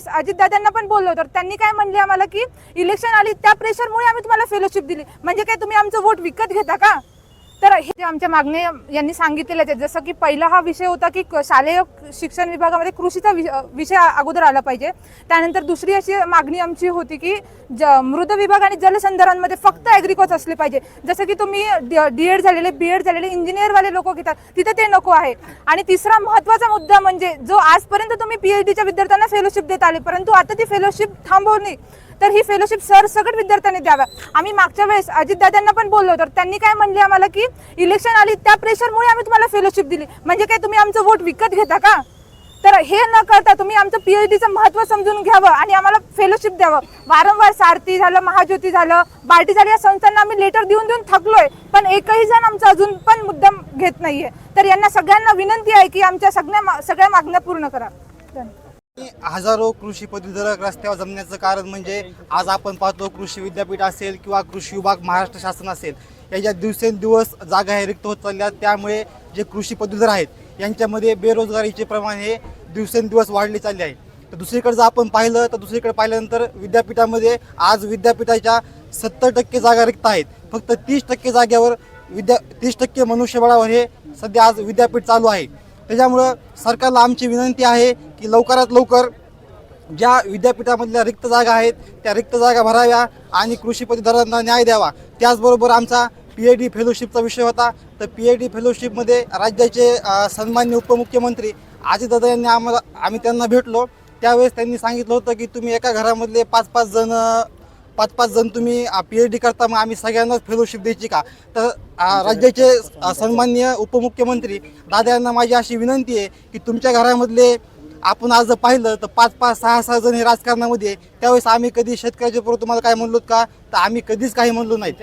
वेळेस अजितदादांना पण बोललो तर त्यांनी काय म्हणले आम्हाला की इलेक्शन आली त्या प्रेशरमुळे आम्ही तुम्हाला फेलोशिप दिली. म्हणजे काय तुम्ही आमचं वोट विकत घेता का? तर हे जे आमच्या मागणे यांनी सांगितलेलं आहे जसं की पहिला हा विषय होता की क- शालेय शिक्षण विभागामध्ये कृषीचा विषय अगोदर आला पाहिजे. त्यानंतर दुसरी अशी मागणी आमची होती की ज मृद विभाग आणि जलसंधारणमध्ये फक्त ॲग्रिकॉच असले पाहिजे. जसं की तुम्ही डी एड झालेले बी एड झालेले इंजिनियरवाले लोक घेतात तिथं ते नको आहे. आणि तिसरा महत्त्वाचा मुद्दा म्हणजे जो आजपर्यंत तुम्ही पी एच डीच्या विद्यार्थ्यांना फेलोशिप देत आले परंतु आता ती फेलोशिप थांबवली. तर ही फेलोशिप सर सगळं विद्यार्थ्यांनी द्यावं आम्ही मागच्या वेळेस अजितदादांना पण बोललो तर त्यांनी काय म्हणले आम्हाला की इलेक्शन आली त्या प्रेशरमुळे आम्ही तुम्हाला फेलोशिप दिली. म्हणजे काय तुम्ही आमचं वोट विकत घेता का? तर हे न करता तुम्ही आमचं पीएचडीचं महत्त्व समजून घ्यावं आणि आम्हाला फेलोशिप द्यावं. वारंवार सारथी झालं महाज्योती झालं बार्टी झालं या संस्थांना आम्ही लेटर देऊन देऊन थकलोय. पण एकही जण आमचा अजून पण मुद्दाम घेत नाहीये. तर यांना सगळ्यांना विनंती आहे की आमच्या सगळ्या मा- सगळ्या मागण्या पूर्ण करा. धन्यवाद. हजारो कृषी पदवीधरक रस्त्यावर जमण्याचं कारण म्हणजे आज आपण पाहतो कृषी विद्यापीठ असेल किंवा कृषी विभाग महाराष्ट्र शासन असेल. याच्या दिवसेंदिवस जागा हे रिक्त होत चालल्या त्यामुळे जे कृषी पदवीधर आहेत यांच्यामध्ये बेरोजगारीचे प्रमाण हे दिवसेंदिवस वाढले चालले आहे. तर दुसरीकडे जर आपण पाहिलं तर दुसरीकडे पाहिल्यानंतर विद्यापीठामध्ये आज विद्यापीठाच्या सत्तर टक्के जागा रिक्त आहेत. फक्त तीस टक्के जागेवर विद्या तीस टक्के मनुष्यबळावर हे सध्या आज विद्यापीठ चालू आहे. त्याच्यामुळं सरकारला आमची विनंती आहे की लवकरात लवकर ज्या विद्यापीठामधल्या रिक्त जागा आहेत त्या रिक्त जागा भराव्या आणि कृषी पदवीधरांना न्याय द्यावा. त्याचबरोबर आमचा पी एच डी फेलोशिपचा विषय होता. तर पी एच डी फेलोशिपमध्ये राज्याचे सन्मान्य उपमुख्यमंत्री अजितदादा यांनी आम्हाला आम्ही त्यांना भेटलो. त्यावेळेस त्यांनी सांगितलं होतं की तुम्ही एका घरामधले पाच पाच जण पाच पाच जण तुम्ही पी एच डी करता मग आम्ही सगळ्यांनाच फेलोशिप द्यायची का? तर राज्याचे सन्मान्य उपमुख्यमंत्री दादा यांना माझी अशी विनंती आहे की तुमच्या घरामधले आपण आज जर पाहिलं तर पाच पाच सहा सहा जण हे राजकारणामध्ये त्यावेळेस आम्ही कधी शेतकऱ्याच्या पुढे तुम्हाला काय म्हणलो का? तर आम्ही कधीच काही म्हणलो नाहीत.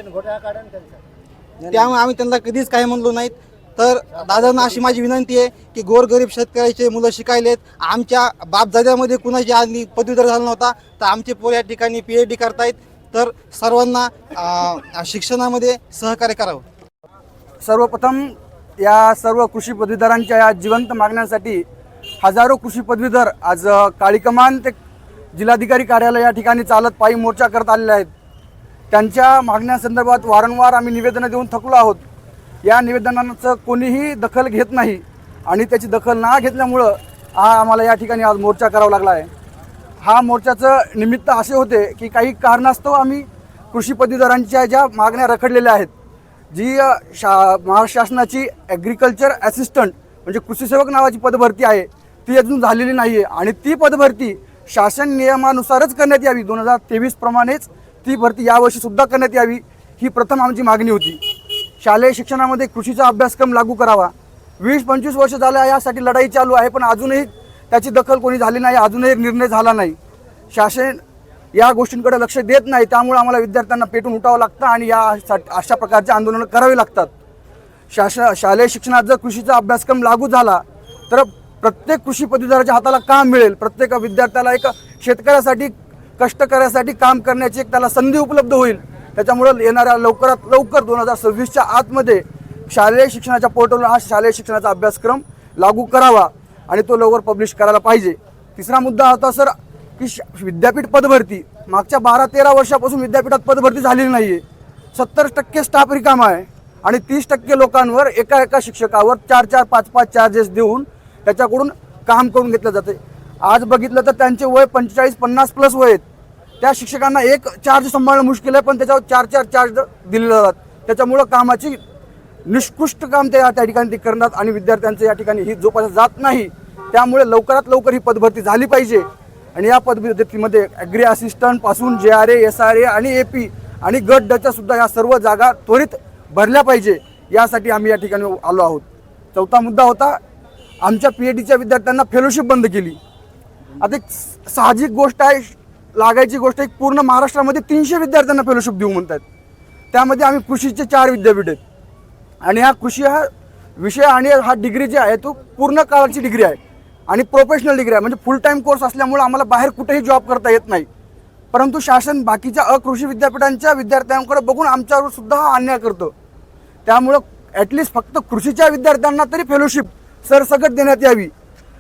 त्यामुळे आम्ही त्यांना कधीच काही म्हणलो नाहीत. तर दादांना अशी माझी विनंती आहे की गोरगरीब शेतकऱ्याचे मुलं शिकायलेत. आमच्या बापजाद्यामध्ये कुणाची आधी पदवीधर झाला नव्हता तर आमचे पोर या ठिकाणी पी एच डी करतायत. तर सर्वांना शिक्षणामध्ये सहकार्य करावं. सर्वप्रथम या सर्व कृषी पदवीधरांच्या या जिवंत मागण्यांसाठी हजारो कृषी पदवीधर आज काळीकमान ते जिल्हाधिकारी कार्यालय या ठिकाणी चालत पायी मोर्चा करत आलेले आहेत. त्यांच्या मागण्यासंदर्भात वारंवार आम्ही निवेदनं देऊन थकलो आहोत. या निवेदनाचं कोणीही दखल घेत नाही आणि त्याची दखल ना घेतल्यामुळं हा आम्हाला या ठिकाणी आज मोर्चा करावा लागला आहे. हा मोर्चाचं निमित्त असे होते की काही कारणास्तव आम्ही कृषी पदवीधरांच्या ज्या मागण्या रखडलेल्या आहेत जी शा महाराष्ट्र शासनाची ॲग्रिकल्चर ॲसिस्टंट म्हणजे कृषीसेवक नावाची पदभरती आहे ती अजून झालेली नाही आहे आणि ती पदभरती शासन नियमानुसारच करण्यात यावी. दोन हजार तेवीसप्रमाणेच ती भरती यावर्षीसुद्धा करण्यात यावी ही प्रथम आमची मागणी होती. शालेय शिक्षणामध्ये कृषीचा अभ्यासक्रम लागू करावा. वीस पंचवीस वर्ष झाल्या यासाठी लढाई चालू आहे पण अजूनही त्याची दखल कोणी झाली नाही अजूनही निर्णय झाला नाही. शासन या गोष्टींकडे लक्ष देत नाही त्यामुळे आम्हाला विद्यार्थ्यांना पेटून उठावं लागतं आणि या अशा प्रकारचे आंदोलनं करावी लागतात. शासन शालेय शिक्षणात जर कृषीचा अभ्यासक्रम लागू झाला तर प्रत्येक कृषी पदवीधाराच्या हाताला काम मिळेल. प्रत्येक विद्यार्थ्याला एक शेतकऱ्यासाठी कष्ट करण्यासाठी काम करण्याची एक त्याला संधी उपलब्ध होईल. त्याच्यामुळं येणाऱ्या लवकरात लवकर दोन हजार सव्वीसच्या आतमध्ये शालेय शिक्षणाच्या पोर्टलवर हा शालेय शिक्षणाचा अभ्यासक्रम लागू करावा. आणि तो लवकर पब्लिश करायला पाहिजे. तिसरा मुद्दा होता सर की श- विद्यापीठ पदभरती मागच्या बारा तेरा वर्षापासून विद्यापीठात पदभरती झालेली नाही आहे सत्तर टक्के स्टाफ रिकामा आहे आणि तीस टक्के लोकांवर एका एका शिक्षकावर चार चार पाच पाच चार्जेस देऊन त्याच्याकडून काम करून घेतलं जाते. आज बघितलं तर त्यांचे वय पंचेचाळीस पन्नास प्लस वय आहेत. त्या शिक्षकांना एक चार्ज सांभाळणं मुश्किल आहे पण त्याच्यावर चार चार चार्ज दिले जातात. त्याच्यामुळं कामाची निष्कृष्ट काम ते त्या ठिकाणी ते करणार आणि विद्यार्थ्यांचं या ठिकाणी ही जोपासल्या जात नाही. त्यामुळे लवकरात लवकर ही पदभरती झाली पाहिजे. आणि या पदभरतीमध्ये agri असिस्टंटपासून J R A S R A आणि ए पी आणि गट डच्या सुद्धा या सर्व जागा त्वरित भरल्या पाहिजे. यासाठी आम्ही या ठिकाणी आलो आहोत. चौथा मुद्दा होता आमच्या पी एच डीच्या विद्यार्थ्यांना फेलोशिप बंद केली. आता एक साहजिक गोष्ट आहे लागायची गोष्ट एक पूर्ण महाराष्ट्रामध्ये तीनशे विद्यार्थ्यांना फेलोशिप देऊ म्हणतात त्यामध्ये आम्ही कृषीचे चार विद्यापीठ आहेत. आणि हा कृषी हा विषय आणि हा डिग्री जी आहे तो पूर्ण काळाची डिग्री आहे. आणि प्रोफेशनल डिग्री आहे. म्हणजे फुल टाईम कोर्स असल्यामुळे आम्हाला बाहेर कुठेही जॉब करता येत नाही. परंतु शासन बाकीच्या अकृषी विद्यापीठांच्या विद्यार्थ्यांकडे बघून आमच्यावर सुद्धा हा अन्याय करतो. त्यामुळं ॲटलिस्ट फक्त कृषीच्या विद्यार्थ्यांना तरी फेलोशिप सरसकट देण्यात यावी.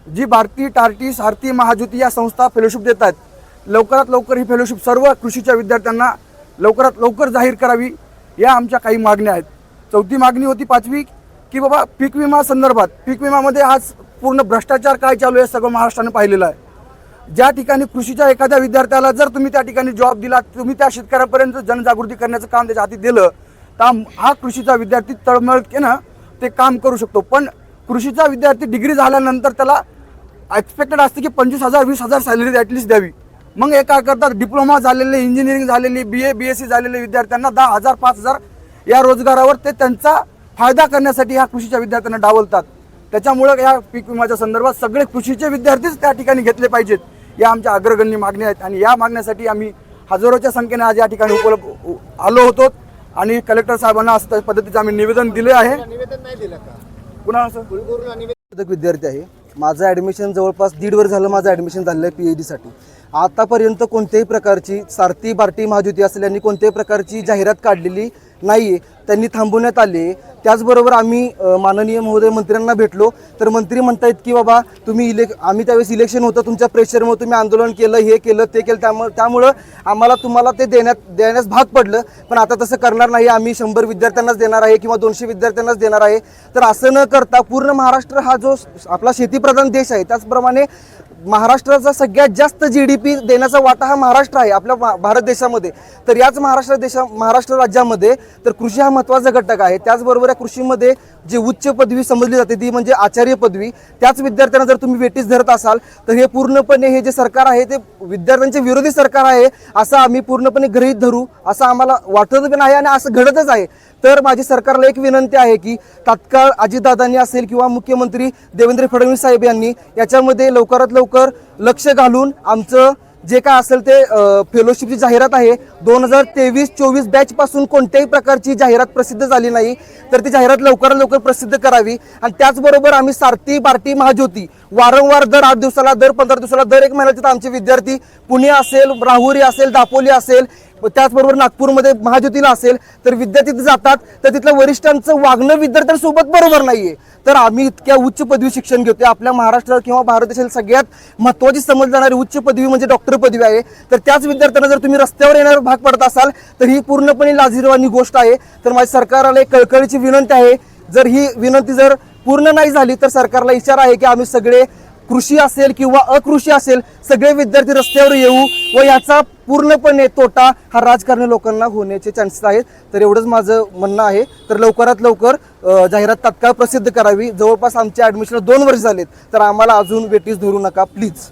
जी भारती टार्टी सारथी महाज्योती या संस्था फेलोशिप देत आहेत लवकरात लवकर ही फेलोशिप सर्व कृषीच्या विद्यार्थ्यांना लवकरात लवकर जाहीर करावी या आमच्या काही मागण्या आहेत. चौथी मागणी होती पाचवी की बाबा पीक विमा संदर्भात पीक विमामध्ये आज पूर्ण भ्रष्टाचार काय चालू आहे सगळं महाराष्ट्राने पाहिलेलं आहे. ज्या ठिकाणी कृषीच्या एखाद्या विद्यार्थ्याला जर तुम्ही त्या ठिकाणी जॉब दिला तुम्ही त्या शेतकऱ्यापर्यंत जनजागृती करण्याचं काम त्याच्या हाती दिलं तर हा कृषीचा विद्यार्थी तळमळकेनं ते काम करू शकतो. पण कृषीचा विद्यार्थी डिग्री झाल्यानंतर त्याला एक्सपेक्टेड असते की पंचवीस हजार वीस हजार सॅलरी ॲटलिस्ट द्यावी. मग एका करता डिप्लोमा झालेले इंजिनिअरिंग झालेली बी ए बी एस सी झालेले विद्यार्थ्यांना दहा हजार पाच हजार या रोजगारावर ते त्यांचा फायदा करण्यासाठी ह्या कृषीच्या विद्यार्थ्यांना डावलतात. त्याच्यामुळं या पीक विम्याच्या संदर्भात सगळे कृषीचे विद्यार्थीच त्या ठिकाणी घेतले पाहिजेत. या आमच्या अग्रगण्य मागण्या आहेत आणि या मागण्यासाठी आम्ही हजारोच्या संख्येने आज या ठिकाणी उपलब्ध आलो होतो आणि कलेक्टर साहेबांना असं पद्धतीचं आम्ही निवेदन दिले आहे. निवेदन नाही दिलं का? पुन्हा असं? विद्यार्थी आहे. माझं ॲडमिशन जवळपास दीड वर्ष झालं माझं ॲडमिशन झालेलं आहे पी एच डीसाठी आतापर्यंत कोणत्याही प्रकारची सारथी बार्टी महाज्योती असेल यांनी कोणत्याही प्रकारची जाहिरात काढलेली नाही त्यांनी थांबवण्यात आले. त्याचबरोबर आम्ही माननीय महोदय मंत्र्यांना भेटलो. तर मंत्री म्हणतायत की बाबा तुम्ही इलेक् आम्ही त्यावेळेस इलेक्शन होतं तुमच्या प्रेशरमुळे तुम्ही आंदोलन केलं हे केलं ते केलं त्यामुळे त्यामुळं आम्हाला तुम्हाला ते देण्यात देण्यास भाग पडलं. पण आता तसं करणार नाही. आम्ही शंभर विद्यार्थ्यांनाच देणार आहे किंवा दोनशे विद्यार्थ्यांनाच देणार आहे. तर असं न करता पूर्ण महाराष्ट्र हा जो आपला शेतीप्रधान देश आहे त्याचप्रमाणे महाराष्ट्राचा सगळ्यात जास्त जी डी पी देण्याचा वाटा हा महाराष्ट्र आहे आपल्या भारत देशामध्ये. तर याच महाराष्ट्र देशा महाराष्ट्र राज्यामध्ये तर कृषी हा महत्त्वाचा घटक आहे. त्याचबरोबर या कृषीमध्ये जी उच्च पदवी समजली जाते ती म्हणजे आचार्य पदवी. त्याच विद्यार्थ्यांना जर तुम्ही वेटीस धरत असाल तर हे पूर्णपणे हे जे सरकार आहे ते विद्यार्थ्यांचे विरोधी सरकार आहे असं आम्ही पूर्णपणे गृहीत धरू असं आम्हाला वाटत पण आहे आणि असं घडतच आहे. तर माझी सरकारला एक विनंती आहे की तात्काळ अजितदादांनी असेल किंवा मुख्यमंत्री देवेंद्र फडणवीस साहेब यांनी याच्यामध्ये लवकरात लवकर लक्ष घालून आमचं जे काय असेल ते फेलोशिपची जाहिरात आहे. दोन हजार तेवीस चोवीस बॅचपासून कोणत्याही प्रकारची जाहिरात प्रसिद्ध झाली नाही. तर ती जाहिरात लवकरात लवकर प्रसिद्ध करावी. आणि त्याचबरोबर आम्ही सारथी बार्टी महाज्योती वारंवार दर आठ दिवसाला दर पंधरा दिवसाला दर एक महिन्यात आमचे विद्यार्थी पुणे असेल राहुरी असेल दापोली असेल त्याचबरोबर नागपूरमध्ये महाज्योतीला असेल तर विद्यार्थी तिथे जातात तर तिथल्या वरिष्ठांचं वागणं विद्यार्थ्यांसोबत बरोबर नाहीये. तर आम्ही इतक्या उच्च पदवी शिक्षण घेतो आपल्या महाराष्ट्रात किंवा भारत देशातील सगळ्यात महत्त्वाची समज जाणारी उच्च पदवी म्हणजे डॉक्टर पदवी आहे. तर त्याच विद्यार्थ्यांना जर तुम्ही रस्त्यावर येणार भाग पडत असाल तर ही पूर्णपणे लाजिरवाणी गोष्ट आहे. तर माझ्या सरकारला एक कळकळीची विनंती आहे. जर ही विनंती जर पूर्ण नाही झाली तर सरकारला इशारा आहे की आम्ही सगळे कृषी असेल किंवा अकृषी असेल सगळे विद्यार्थी रस्त्यावर येऊ व याचा पूर्णपणे तोटा हा राजकारणी लोकांना होण्याचे चान्सेस आहेत. तर एवढंच माझं म्हणणं आहे. तर लवकरात लवकर जाहिरात तात्काळ प्रसिद्ध करावी. जवळपास आमचे ॲडमिशन दोन वर्ष झालेत. तर आम्हाला अजून वेटीस धरू नका प्लीज